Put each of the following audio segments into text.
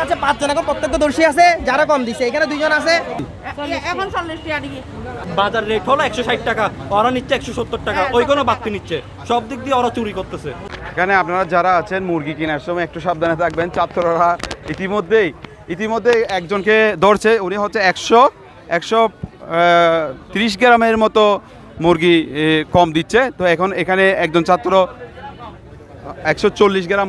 কাছে পাঁচজন এখন প্রত্যক্ষদর্শী আছে যারা কম দিছে এখানে দুইজন আছে। এখন চল্লিশ টাকা দিকে বাজার রেট হলো একশো ষাট টাকা ওরা নিচ্ছে একশো সত্তর টাকা ওই কোনো বাড়তি নিচ্ছে। সব দিক দিয়ে ওরা চুরি করতেছে। এখানে আপনারা যারা আছেন মুরগি কেনার সময় একটু সাবধানে থাকবেন ছাত্ররা ইতিমধ্যেই ইতিমধ্যেই একজনকে ধরছে উনি হচ্ছে একশো একশো তিরিশ গ্রামের মতো মুরগি কম দিচ্ছে। তো এখন এখানে একজন ছাত্র একশো চল্লিশ গ্রাম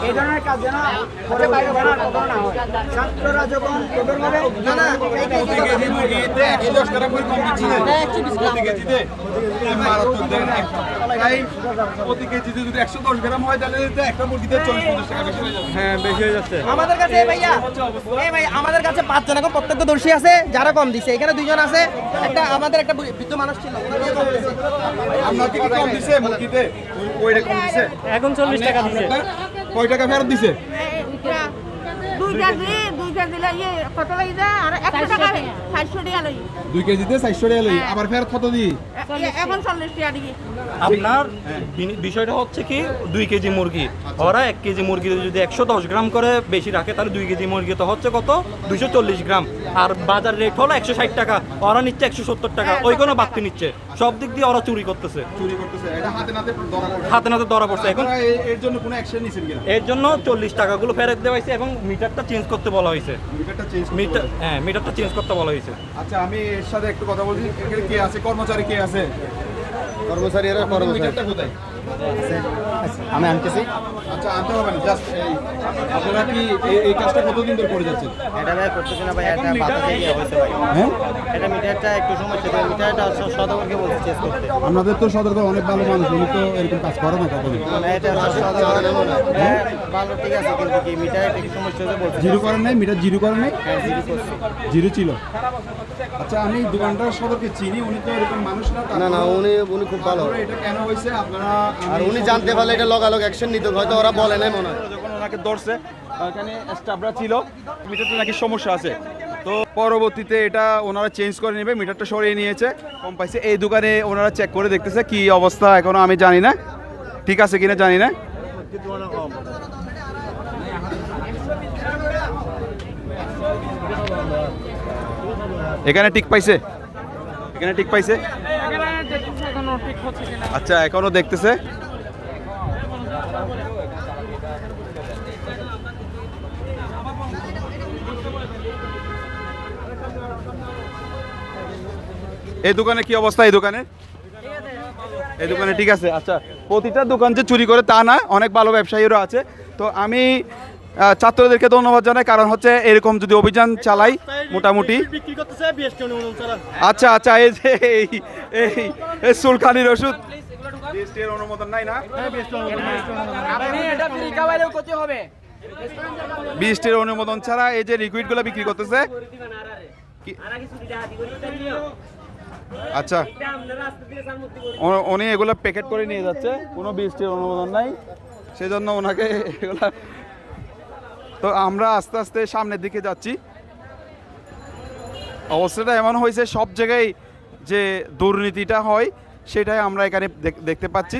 এই ধরনের কাজ যেন করে বাইরে বাড়া কখনো না হয় ছাত্ররা যখন কঠোরভাবে না না এই যে- প্রতি কেজিতে যদি একশো দশ গ্রাম হয় তাহলে একটা মুরগিতে চল্লিশ পঞ্চাশ টাকা বেশি হয়ে যাবে হ্যাঁ বেশি হয়ে যাচ্ছে। আমাদের কাছে এই ভাইয়া এই ভাই আমাদের কাছে পাঁচজন এখন প্রত্যক্ষদর্শী আছে যারা কম দিছে। এখানে দুইজন আছে একটা আমাদের একটা বৃদ্ধ মানুষ ছিল। আপনার কি কম দিছে মুরগিতে? ওইটা কম দিছে? এখন চল্লিশ টাকা দিচ্ছে কয় টাকা ফেরত দিছে? ইয়ে কত লাগি যায় আর একশো টাকা চারশো টাকা লাগি। দুই কেজিতে চারশো টাকা লই আবার ফেরত কত দিই? এখন চল্লিশ টাকা দিকে আপনার বিষয়টা হচ্ছে কি দুই কেজি মুরগি। ওরা এক কেজি মুরগি যদি একশো দশ গ্রাম করে বেশি রাখে তাহলে দুই কেজি মুরগি তো হচ্ছে কত? দুইশো চল্লিশ গ্রাম। আর বাজার রেট হলো একশো ষাট টাকা। ওরা নিচ্ছে একশো সত্তর টাকা। ওই কোনো বাড়তি নিচ্ছে। সব দিক দিয়ে ওরা চুরি করতেছে। চুরি করতেছে। এটা হাতে নাতে ধরা পড়ছে হাতে নাতে ধরা পড়ছে। এখন এর জন্য কোনো অ্যাকশন নিছেন কিনা? এর জন্য চল্লিশ টাকাগুলো ফেরত দেওয়া হয়েছে এবং মিটারটা চেঞ্জ করতে বলা হয়েছে। মিটারটা চেঞ্জ মিটার হ্যাঁ মিটারটা চেঞ্জ করতে বলা হয়েছে। আচ্ছা আমি এর সাথে একটু কথা বলছি। এখানে কে আছে? কর্মচারী কে আছে? কর্মচারী এরা কর্মচারী। মিটারটা কোথায়? আমি আনতেছি। আচ্ছা আনতে হবে না জাস্ট আপনারা কি এই- এই কাজটা কতদিন ধরে করে যাচ্ছেন? এটা ভাই করতেছি না ভাই এটা হয়েছে ভাই। হ্যাঁ? এটা মিটারটা একটু সমস্যা ভাই মিটারটা সদবরকে বলছে চেঞ্জ করতে। আপনাদের তো সদর্ক অনেক ভালো মানুষ উনি তো এরকম কাজ করে না কখনো মানে এটা সদবর হ্যাঁ ভালো ঠিক আছে কিন্তু কি মিটারে একটু সমস্যা হয়েছে বলছে। জিরো করেন নাই মিটার জিরো করেন নাই? হ্যাঁ জিরো করছি। জিরো ছিল। আচ্ছা আমি দোকানদার সদরকে চিনি উনি তো এরকম মানুষ না না না উনি উনি খুব ভালো। এটা কেন হয়েছে? আপনারা আর উনি জানতে পারলে এটা লগালগ অ্যাকশন নিত হয়তো ওরা বলে নাই মনে হয়। যখন ওনাকে ধরছে এখানে স্টাফরা ছিল। মিটারটা নাকি সমস্যা আছে। তো পরবর্তীতে এটা ওনারা চেঞ্জ করে নেবে, মিটারটা সরিয়ে নিয়েছে। কম পাইছে। এই দোকানে ওনারা চেক করে দেখতেছে কি অবস্থা, এখনও আমি জানি না। ঠিক আছে কিনা জানি না। এখানে ঠিক পাইছে। এখানে ঠিক পাইছে। আচ্ছা এখনও দেখতেছে? এই দোকানে কি অবস্থা, এই দোকানে? এই দোকানে ঠিক আছে আচ্ছা। প্রতিটা দোকান যে চুরি করে তা না, অনেক ভালো ব্যবসায়ীরা আছে। তো আমি ছাত্রদেরকে ধন্যবাদ জানাই, কারণ হচ্ছে এরকম যদি অভিযান চালাই মোটামুটি। বিক্রি করতেছে বিএসটি অনুমোদন ছাড়া। আচ্ছা আচ্ছা এই যে এই এই সুলকানির ওষুধ। অনুমোদন নাই না? বিএসটির অনুমোদন ছাড়া এই যে লিকুইডগুলো বিক্রি করতেছে। কি- আচ্ছা। উনি এগুলো প্যাকেট করে নিয়ে যাচ্ছে। কোনো বিএসটির অনুমোদন নাই। সেজন্য ওনাকে এগুলা তো আমরা আস্তে আস্তে সামনের দিকে যাচ্ছি। অবস্থাটা এমন হয়েছে সব জায়গায় যে দুর্নীতিটা হয় সেটাই আমরা এখানে দেখ- দেখতে পাচ্ছি।